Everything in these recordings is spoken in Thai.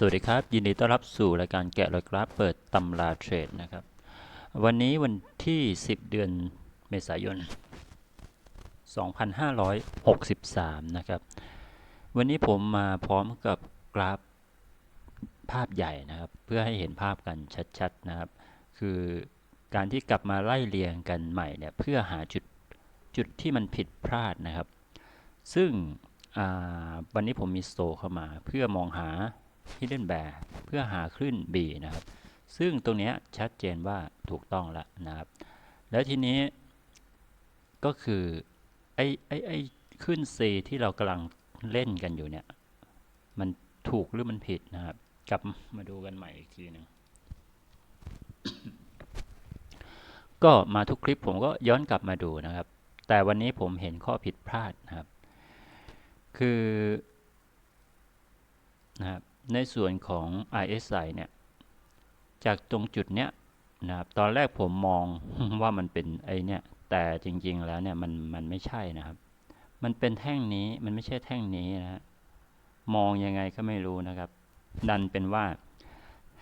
สวัสดีครับ ยินดีต้อนรับสู่รายการแกะรอยกราฟเปิดตำราเทรดนะครับ วันนี้วันที่ 10 เดือนเมษายน 2563 นะครับ วันนี้ผมมาพร้อมกับกราฟภาพใหญ่นะครับ เพื่อให้เห็นภาพกันชัดๆนะครับ คือการที่กลับมาไล่เรียงกันใหม่เนี่ยเพื่อหาจุดจุดที่มันผิดพลาดนะครับ ซึ่งวันนี้ผมมีสโตเข้ามาเพื่อมองหา hidden bear เพื่อหาคลื่น B นะครับ ซึ่งตรงนี้ชัดเจนว่าถูกต้องแล้วนะครับ แล้วทีนี้ก็คือไอ้ไอ้ไอ้คลื่น C ที่เรากำลังเล่นกันอยู่เนี่ย มันถูกหรือมันผิดนะครับ กลับมาดูกันใหม่อีกทีหนึ่งก็มาทุกคลิปผมก็ย้อนกลับมาดูนะครับ แต่วันนี้ผมเห็นข้อผิดพลาดนะครับ คือนะครับ ในส่วนของ RSI เนี่ยจากตรงจุดเนี้ยนะครับตอนแรกผมมองว่ามันเป็นไอเนี่ยแต่จริงๆแล้วเนี่ยมันมันไม่ใช่นะครับ มันเป็นแท่งนี้มันไม่ใช่แท่งนี้นะฮะมองยังไงก็ไม่รู้นะครับ ดันเป็นว่า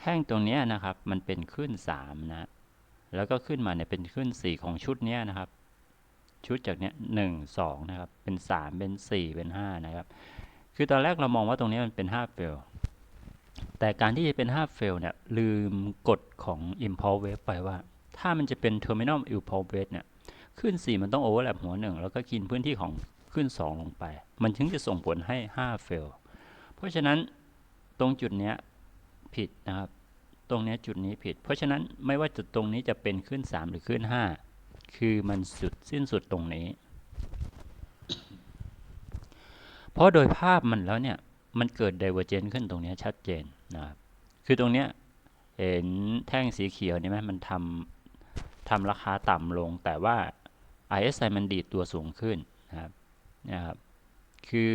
แท่งตรงนี้นะครับมันเป็นขึ้น3นะแล้วก็ขึ้นมาเนี่ยเป็นขึ้น 4 ของชุดเนี้ยนะครับ ชุดจากเนี้ยหนึ่งสองนะครับเป็น 3 เป็น 4 เป็น 5 นะครับ คือตอนแรกเรามองว่าตรงนี้มันเป็น5เฟล แต่การที่จะเป็น5เฟลเนี่ยลืมกฎของ impulse wave ไปว่า ถ้ามันจะเป็น terminal impulse wave เนี่ยขึ้น 4 มันต้อง overlap หัวหนึ่งแล้วก็กินพื้นที่ของขึ้น 2 ลงไป มันถึงจะส่งผลให้5เฟลเพราะฉะนั้นตรงจุดเนี้ยผิดนะครับ ตรงเนี้ยจุดนี้ผิด เพราะฉะนั้นไม่ว่าจุดตรงนี้จะเป็นขึ้น 3 หรือขึ้น 5 คือมันสุดสิ้นสุดตรงนี้ เพราะโดยภาพมันแล้วเนี่ย มันเกิด divergence ขึ้นตรงนี้ชัดเจนนะครับคือตรงเนี้ยเห็นแท่งสีเขียวนี่ไหมมันทำทำราคาต่ำลง แต่ว่า RSI มันดีดตัวสูงขึ้นนะครับนะครับคือ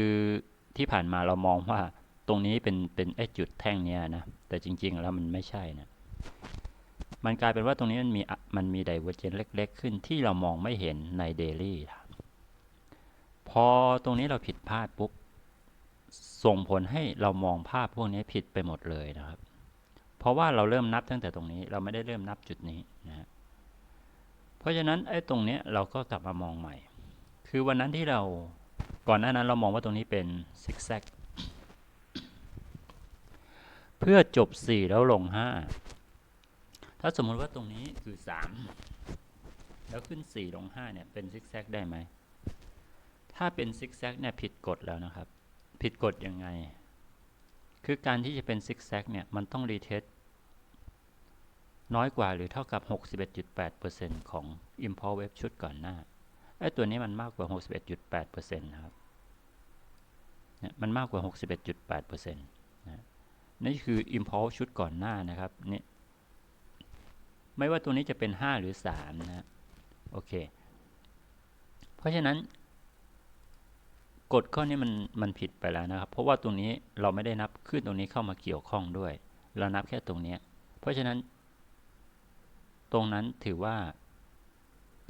ที่ผ่านมาเรามองว่าตรงนี้เป็นเป็นไอจุดแท่งเนี้ยนะแต่จริง ๆ แล้วมันไม่ใช่นะมันกลายเป็นว่าตรงนี้มันมีมันมี divergence เล็ก ๆ ขึ้นที่เรามองไม่เห็นใน daily ครับพอตรงนี้เราผิดพลาดปุ๊บ ส่งผลให้เรามองภาพพวกนี้ผิดไปหมดเลยนะครับ เพราะว่าเราเริ่มนับตั้งแต่ตรงนี้ เราไม่ได้เริ่มนับจุดนี้นะเพราะฉะนั้นไอ้ตรงนี้เราก็กลับมามองใหม่ คือวันนั้นที่เราก่อนหน้านั้นเรามองว่าตรงนี้เป็นซิกแซกเพื่อจบ 4 แล้วลง 5 ถ้าสมมติว่าตรงนี้คือ 3 แล้วขึ้น 4 ลง 5 เนี่ย เป็นซิกแซกได้ไหม ถ้าเป็นซิกแซกเนี่ย ผิดกฎแล้วนะครับ ผิดกฎยังไง คือการที่จะเป็นซิกแซกเนี่ย มันต้องรีเทสน้อยกว่าหรือเท่ากับ 61.8%ของ Impulse Wave ชุดก่อนหน้า ไอ้ตัวนี้มันมากกว่า 61.8%นะครับ เนี่ยมันมากกว่า 61.8%นะนี่คือ Impulse ชุดก่อนหน้านะครับนี่ไม่ว่าตัวนี้จะเป็น 5 หรือ 3 นะ โอเค เพราะฉะนั้น กฎข้อนี้มันมันผิดไปแล้วนะครับ เพราะว่าตรงนี้เราไม่ได้นับขึ้นตรงนี้เข้ามาเกี่ยวข้องด้วย เรานับแค่ตรงนี้ เพราะฉะนั้น ตรงนั้นถือว่า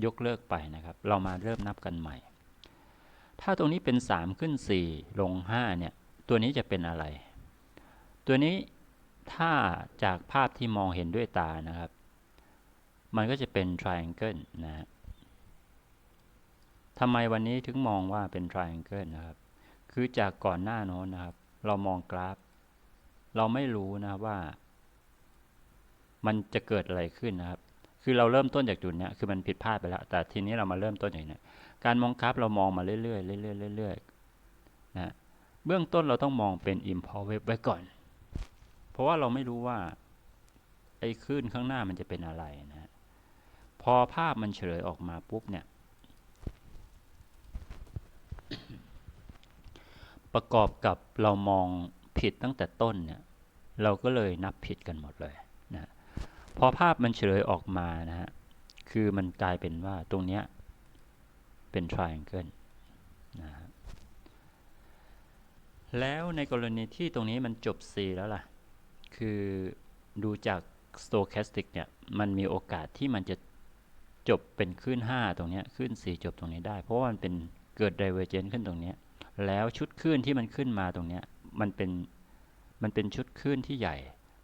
ยกเลิกไปนะครับ เรามาเริ่มนับกันใหม่ ถ้าตรงนี้เป็น 3 ขึ้น 4 ลง 5 เนี่ย ตัวนี้จะเป็นอะไร ตัวนี้ถ้าจากภาพที่มองเห็นด้วยตานะครับ มันก็จะเป็น triangle นะฮะ ทำไมวันนี้ถึงมองว่าเป็น triangle นะครับ คือจากก่อนหน้าโน้นนะครับ เรามองกราฟ เราไม่รู้นะว่า มันจะเกิดอะไรขึ้นนะครับ คือเราเริ่มต้นจากจุดเนี้ยคือมันผิดพลาดไปแล้ว แต่ทีนี้เรามาเริ่มต้นอย่างเนี้ยการมองกราฟเรามองมาเรื่อยๆเรื่อยๆเรื่อยๆนะเบื้องต้นเราต้องมองเป็น impulse wave ไว้ก่อน เพราะว่าเราไม่รู้ว่าไอ้คลื่นข้างหน้ามันจะเป็นอะไรนะ พอภาพมันเฉลยออกมาปุ๊บเนี่ย ประกอบกับเรามองผิดตั้งแต่ต้นเนี่ยเราก็เลยนับผิดกันหมดเลยนะพอภาพมันเฉลยออกมานะฮะคือมันกลายเป็นว่าตรงเนี้ยเป็น triangle นะฮะแล้วในกรณีที่ตรงนี้มันจบ C แล้วล่ะ คือดูจาก stochastic เนี่ย มันมีโอกาสที่มันจะจบเป็นขึ้น 5 ตรงเนี้ยขึ้น 4 จบตรงนี้ได้ เพราะว่ามันเป็นเกิด divergence ขึ้นตรงเนี้ย แล้วชุดคลื่นที่มันขึ้นมาตรงเนี้ยมันเป็นมันเป็นชุดคลื่นที่ใหญ่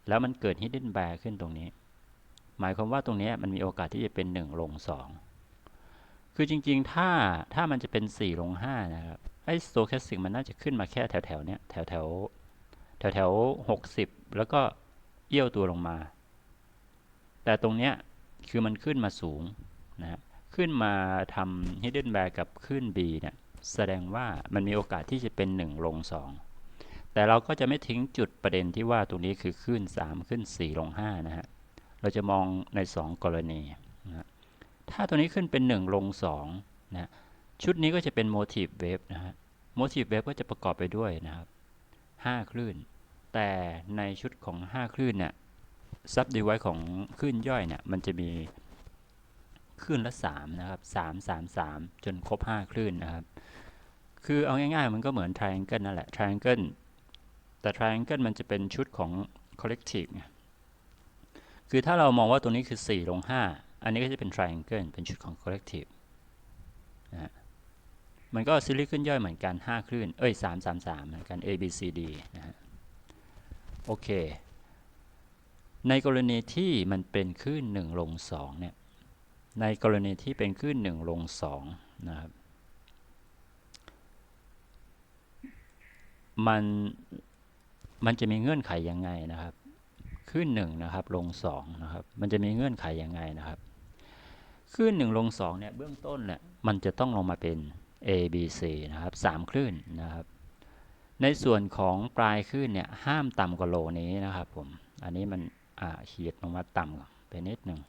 แล้วมันเกิด hidden bear ขึ้นตรงนี้ หมายความว่าตรงนี้มันมีโอกาสที่จะเป็น 1 ลง 2 คือจริงๆ ถ้าถ้ามันจะเป็น 4 ลง 5 นะครับ ไอ้ stochastic มันน่าจะขึ้นมาแค่แถวแถวๆเนี้ยแถวแถวแถวแถวหกสิบแล้วก็เอี้ยวตัวลงมา แต่ตรงเนี้ยคือมันขึ้นมาสูงนะฮะขึ้นมาทำ hidden bear กับขึ้น B เนี่ย แสดงว่ามันมีโอกาสที่จะเป็น 1 ลง 2 แต่เราก็จะไม่ทิ้งจุดประเด็นที่ว่าตรงนี้คือขึ้น 3 ขึ้น 4 ลง 5 นะฮะ เราจะมองใน 2 กรณีนะฮะถ้าตัวนี้ขึ้นเป็น 1 ลง2นะฮะชุดนี้ก็จะเป็น motive wave นะฮะ motive wave ก็จะประกอบไปด้วยนะครับ5คลื่น แต่ในชุดของ 5 คลื่นเนี่ยซับดีไว้ของคลื่นย่อยเนี่ยมันจะมี คลื่นละ3นะครับ3 3 3 จนครบ 5 คลื่นนะครับ คือเอาง่ายๆ มันก็เหมือน triangle นั่นแหละ triangle แต่ triangle มันจะเป็นชุดของ collective ไงคือถ้าเรามองว่าตรงนี้คือ 4 ลง 5 อันนี้ก็จะเป็น triangle เป็นชุดของ collective นะฮะมันก็ซีรีส์ขึ้นย่อยเหมือนกัน 5 คลื่น เอ้ย 3 3 3 เหมือนกัน A B C D นะฮะ โอเค ในกรณีที่มันเป็นคลื่น 1 ลง 2 เนี่ย ในกรณีที่เป็นคลื่น1ลง2นะครับ มันมันจะมีเงื่อนไขยังไงนะครับขึ้น1นะครับลง2นะครับมันจะมีเงื่อนไขยังไงนะครับขึ้น1ลง2เนี่ยเบื้องต้นเนี่ยมันจะต้องลงมาเป็น A B C นะครับ3คลื่นนะครับ ในส่วนของปลายคลื่นเนี่ยห้ามต่ำกว่าโลนี้นะครับผมอันนี้มันอ่าขีดลงมาต่ำไปนิดหนึ่ง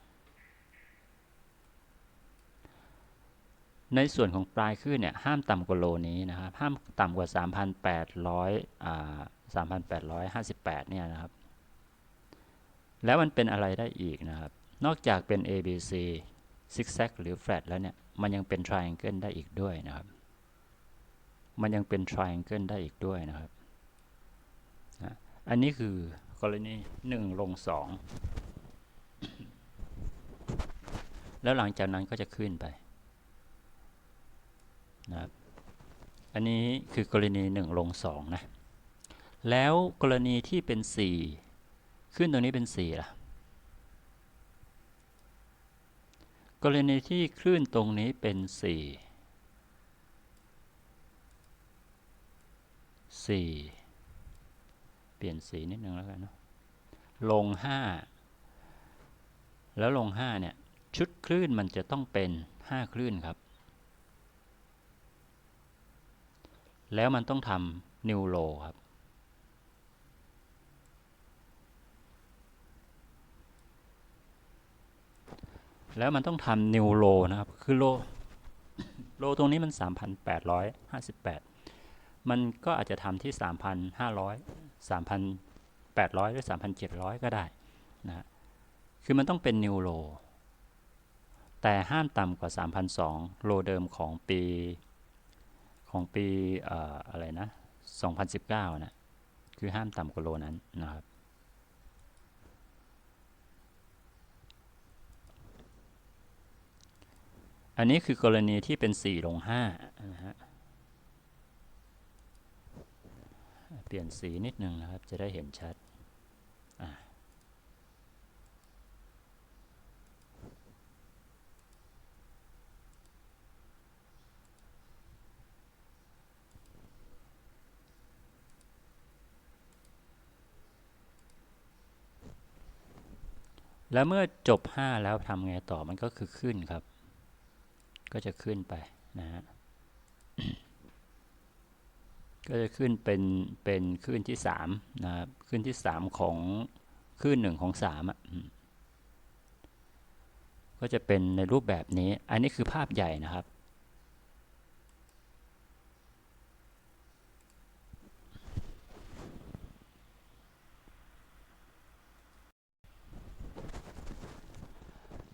ในส่วนของปลายคลื่นเนี่ยห้ามต่ำกว่าโลนี้นะครับห้ามต่ำกว่า 3,800อ่า3,858เนี่ยนะครับ แล้วมันเป็นอะไรได้อีกนะครับ นอกจากเป็น ABC zigzag หรือ flat แล้วเนี่ย มันยังเป็น triangle ได้อีกด้วยนะครับ มันยังเป็น triangle ได้อีกด้วยนะครับ อันนี้คือกรณี1ลง2 แล้วหลังจากนั้นก็จะขึ้นไป นะครับอันนี้คือกรณี 1 ลง2นะแล้วกรณีที่เป็น 4 ขึ้นตรงนี้เป็น4ล่ะกรณีที่คลื่นตรงนี้เป็น 4 4 เปลี่ยนสีนิดนึงแล้วกันเนาะลง 5 แล้วลง 5 เนี่ย ชุดคลื่นมันจะต้องเป็น 5 คลื่นครับ แล้วมันต้องทำนิวโลครับ แล้วมันต้องทำนิวโลนะครับ คือโลโลตรงนี้มัน 3,858 มันก็อาจจะทำที่ 3,500 3,800 หรือ 3,700 ก็ได้นะคือมันต้องเป็นนิวโลแต่ห้ามต่ำกว่า3,200โลเดิมของปี ของปีเอ่ออะไรนะ 2019 นะ คือห้ามต่ำกว่าโลนั้นนะครับ อันนี้คือกรณีที่เป็น 4 ลง5นะฮะ เปลี่ยนสีนิดนึงนะครับ จะได้เห็นชัด แล้วเมื่อจบ 5 แล้วทำไงต่อมันก็คือขึ้นครับ ก็จะขึ้นไปนะฮะก็จะขึ้นเป็นเป็นขึ้นที่สามนะครับขึ้นที่สามของขึ้นหนึ่งของสามอะก็จะเป็นในรูปแบบนี้ อันนี้คือภาพใหญ่นะครับ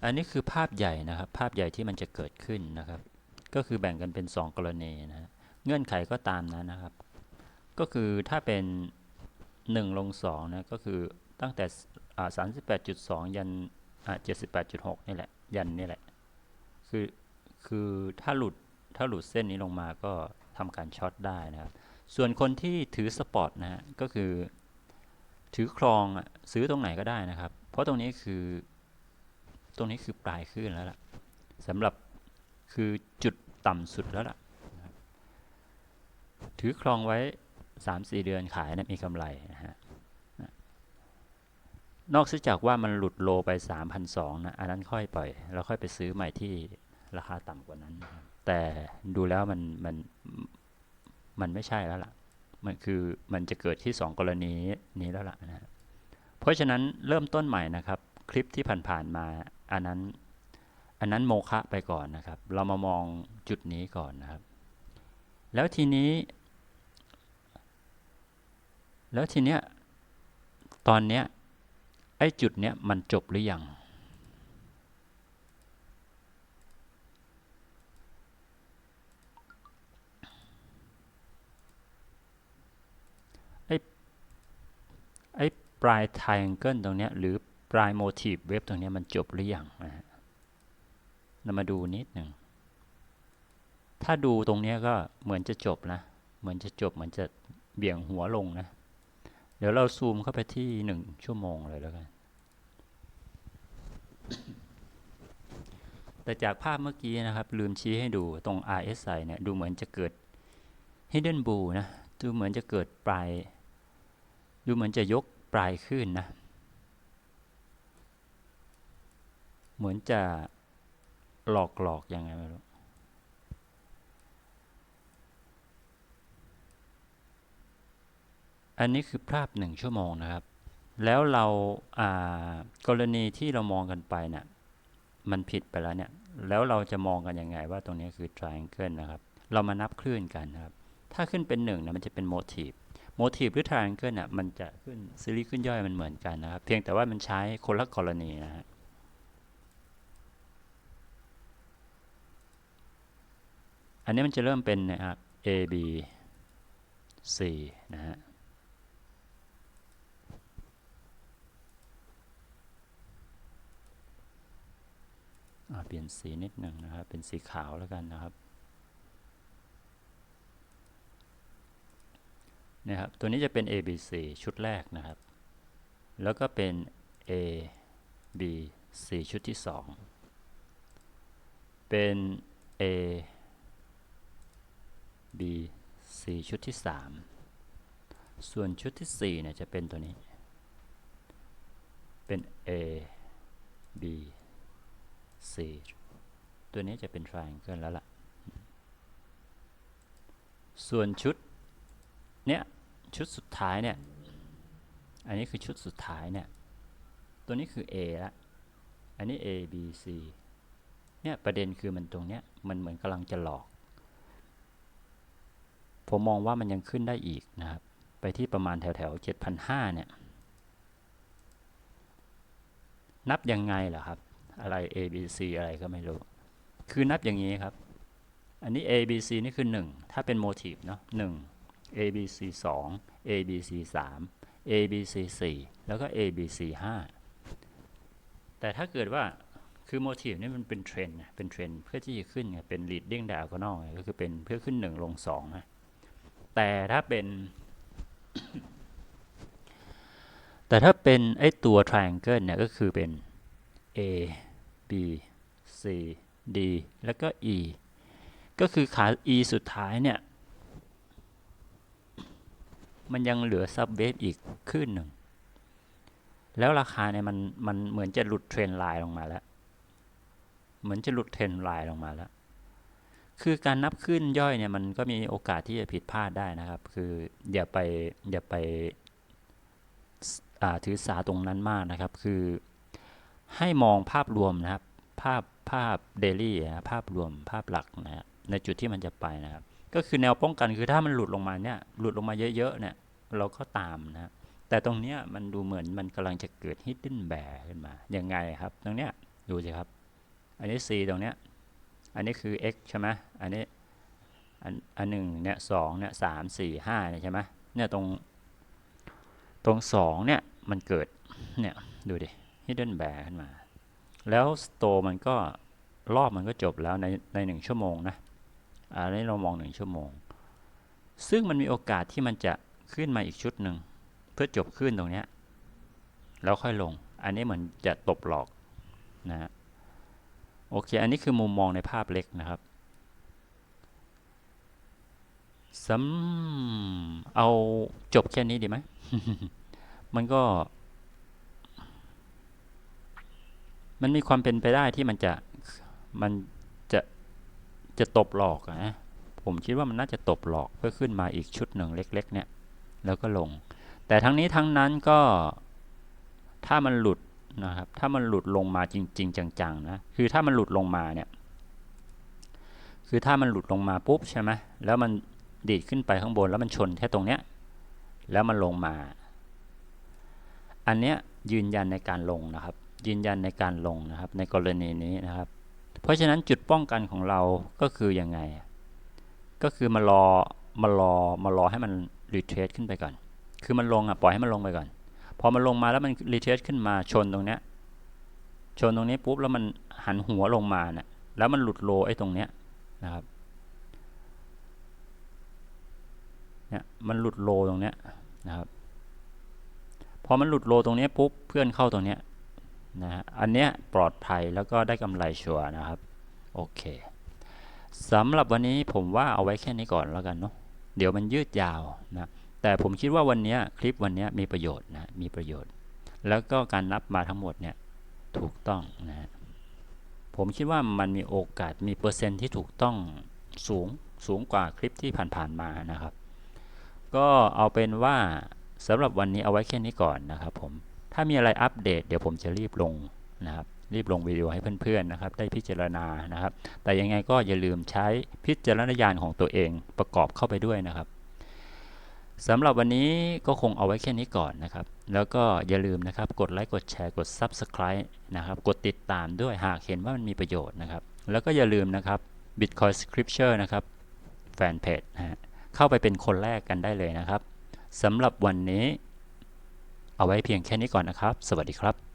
อันนี้คือภาพใหญ่นะครับ ภาพใหญ่ที่มันจะเกิดขึ้นนะครับ ก็คือแบ่งกันเป็น 2 กรณีนะเงื่อนไขก็ตามนั้นนะครับ ก็คือถ้าเป็น1ลง2นะก็คือตั้งแต่อ่า38.2ยันอ่า78.6นี่แหละ ยันนี่แหละ คือคือถ้าหลุดถ้าหลุดเส้นนี้ลงมาก็ทำการช็อตได้นะครับ ส่วนคนที่ถือสปอร์ตนะฮะก็คือถือครองซื้อตรงไหนก็ได้นะครับ เพราะตรงนี้คือ ตรงนี้คือปลายขึ้นแล้วล่ะสำหรับคือจุดต่ำสุดแล้วล่ะ ถือครองไว้ 3-4 เดือนขายนะมีกำไรนะฮะนอกจากว่ามันหลุดโลไป 3,200นะอันนั้นค่อยปล่อย แล้วค่อยไปซื้อใหม่ที่ราคาต่ำกว่านั้น แต่ดูแล้วมันมันมันไม่ใช่แล้วล่ะ มันคือมันจะเกิดที่ 2 กรณีนี้แล้วล่ะนะฮะเพราะฉะนั้นเริ่มต้นใหม่นะครับ คลิปที่ผ่านๆมา อันนั้น อันนั้นโมฆะไปก่อนนะครับ เรามามองจุดนี้ก่อนนะครับ แล้วทีนี้ แล้วทีเนี้ยตอนเนี้ยไอ้จุดเนี้ยมันจบหรือยังไอ้ไอ้ปลาย triangle ตรงเนี้ยหรือ ปลาย motif web ตรงนี้มันจบหรือยังนะฮะเรามาดูนิดหนึ่ง ถ้าดูตรงนี้ก็เหมือนจะจบนะ เหมือนจะจบเหมือนจะเบี่ยงหัวลงนะ เดี๋ยวเราซูมเข้าไปที่หนึ่งชั่วโมงเลยแล้วกัน แต่จากภาพเมื่อกี้นะครับ ลืมชี้ให้ดูตรง RSI เนี่ยดูเหมือนจะเกิด hidden bull นะ ดูเหมือนจะเกิดปลาย ดูเหมือนจะยกปลายขึ้นนะ เหมือนจะหลอกหลอกยังไงไม่รู้อันนี้คือภาพหนึ่งชั่วโมงนะครับ แล้วเราากรณีที่เรามองกันไปเนี่ยมันผิดไปแล้วเนี่ย แล้วเราจะมองกันยังไงว่าตรงนี้คือ triangle นะครับ เรามานับคลื่นกันนะครับ ถ้าขึ้นเป็นหนึ่งนะมันจะเป็น motif motif หรือ triangle น่ะมันจะขึ้นซีรีส์ขึ้นย่อยมันเหมือนกันนะครับ เพียงแต่ว่ามันใช้คนละกรณีนะฮะ อันนี้มันจะเริ่มเป็นนะครับ A B C นะฮะเปลี่ยนสีนิดหนึ่งนะครับ เป็นสีขาวแล้วกันนะครับนะครับ ตัวนี้จะเป็น A B C ชุดแรกนะครับ แล้วก็เป็น A B C ชุดที่ 2 เป็น A B C ชุดที่ 3 ส่วนชุดที่ 4 เนี่ย จะเป็นตัวนี้ เป็น A B C ตัวนี้จะเป็น triangle แล้วล่ะ ส่วนชุด เนี้ย ชุดสุดท้ายเนี่ย อันนี้คือชุดสุดท้ายเนี่ย ตัวนี้คือ A ละ อันนี้ A B C เนี่ย ประเด็นคือมันตรงเนี้ย มันเหมือนกำลังจะหลอก ผมมองว่ามันยังขึ้นได้อีกนะครับ ไปที่ประมาณแถวแถว7,500เนี่ย นับยังไงเหรอครับ อะไร A B C อะไรก็ไม่รู้ คือนับอย่างนี้ครับ อันนี้ A B C นี่คือ 1 ถ้าเป็น motif เนาะ1 A B C 2 A B C 3 A B C 4แล้วก็ A B C 5แต่ถ้าเกิดว่าคือ motif นี่มันเป็นเทรนเป็นเทรนเพื่อที่จะขึ้นไงเป็น leading diagonal ก็คือเป็นเพื่อขึ้น 1 ลง2นะ แต่ถ้าเป็น แต่ถ้าเป็นไอตัว triangle เนี่ยก็คือเป็น A B C D แล้วก็ E ก็คือขา E สุดท้ายเนี่ย มันยังเหลือซับเวฟอีกขึ้นหนึ่ง แล้วราคาเนี่ยมันมันเหมือนจะหลุดเทรนไลน์ลงมาแล้ว เหมือนจะหลุดเทรนไลน์ลงมาแล้ว คือการนับขึ้นย่อยเนี่ยมันก็มีโอกาสที่จะผิดพลาดได้นะครับ คืออย่าไปอย่าไปถือสาตรงนั้นมากนะครับ คือให้มองภาพรวมนะครับ ภาพภาพเดลี่นะภาพรวมภาพหลักนะฮะในจุดที่มันจะไปนะครับ ก็คือแนวป้องกันคือถ้ามันหลุดลงมาเนี่ยหลุดลงมาเยอะๆเนี่ยเราก็ตามนะแต่ตรงเนี้ยมันดูเหมือนมันกำลังจะเกิด hidden bear ขึ้นมายังไงครับ ตรงเนี้ยดูสิครับ อันนี้ C ตรงเนี้ย อันนี้คือ x ใช่ไหมอันนี้อันอันหนึ่งเนี่ยสองเนี่ยสามสี่ห้าเนี่ยใช่ไหมเนี่ยตรงตรงสองเนี่ยมันเกิดเนี่ยดูดิ hidden bear ขึ้นมา แล้วสโตมันก็รอบมันก็จบแล้วในในหนึ่งชั่วโมงนะอันนี้เรามองหนึ่งชั่วโมง ซึ่งมันมีโอกาสที่มันจะขึ้นมาอีกชุดหนึ่งเพื่อจบขึ้นตรงเนี้ยแล้วค่อยลง อันนี้เหมือนจะตบหลอกนะฮะ โอเค อันนี้คือมุมมองในภาพเล็กนะครับสำเอาจบแค่นี้ดีไหม มันก็ มันมีความเป็นไปได้ที่มันจะ มันจะ จะตบหลอกนะ ผมคิดว่ามันน่าจะตบหลอกเพื่อขึ้นมาอีกชุดหนึ่งเล็ก ๆ เนี่ย แล้วก็ลง แต่ทั้งนี้ทั้งนั้นก็ ถ้ามันหลุด นะครับถ้ามันหลุดลงมาจริง ๆ จังๆนะคือถ้ามันหลุดลงมาเนี่ยคือถ้ามันหลุดลงมาปุ๊บใช่ไหมแล้วมันดีดขึ้นไปข้างบนแล้วมันชนแค่ตรงเนี้ยแล้วมันลงมา อันเนี้ยยืนยันในการลงนะครับ ยืนยันในการลงนะครับ ในกรณีนี้นะครับ เพราะฉะนั้นจุดป้องกันของเราก็คือยังไง ก็คือมารอมารอมารอให้มันรีเทสขึ้นไปก่อน คือมันลงอะปล่อยให้มันลงไปก่อน พอมันลงมาแล้วมันรีเทสขึ้นมาชนตรงเนี้ยชนตรงนี้ปุ๊บแล้วมันหันหัวลงมาเนี่ยแล้วมันหลุดโลไอ้ตรงเนี้ยนะครับเนี่ยมันหลุดโลตรงเนี้ยนะครับพอมันหลุดโลตรงเนี้ยปุ๊บเพื่อนเข้าตรงเนี้ยนะฮะอันเนี้ยปลอดภัยแล้วก็ได้กำไรชัวร์นะครับโอเคสำหรับวันนี้ผมว่าเอาไว้แค่นี้ก่อนแล้วกันเนาะเดี๋ยวมันยืดยาวนะ แต่ผมคิดว่าวันนี้คลิปวันนี้มีประโยชน์นะมีประโยชน์ แล้วก็การนับมาทั้งหมดเนี่ยถูกต้องนะฮะผมคิดว่ามันมีโอกาสมีเปอร์เซ็นต์ที่ถูกต้องสูงสูงกว่าคลิปที่ผ่านๆมานะครับ ก็เอาเป็นว่าสำหรับวันนี้เอาไว้แค่นี้ก่อนนะครับผมถ้ามีอะไรอัปเดตเดี๋ยวผมจะรีบลงนะครับรีบลงวิดีโอให้เพื่อนๆนะครับ ได้พิจารณานะครับ แต่ยังไงก็อย่าลืมใช้พิจารณญาณของตัวเองประกอบเข้าไปด้วยนะครับ สำหรับวันนี้ก็คงเอาไว้แค่นี้ก่อนนะครับ แล้วก็อย่าลืมนะครับ กดไลค์ กดแชร์ กด Subscribe นะครับ กดติดตามด้วยหากเห็นว่ามันมีประโยชน์นะครับ แล้วก็อย่าลืมนะครับ Bitcoin Scripture นะครับ แฟนเพจนะฮะ เข้าไปเป็นคนแรกกันได้เลยนะครับ สำหรับวันนี้ เอาไว้เพียงแค่นี้ก่อนนะครับ สวัสดีครับ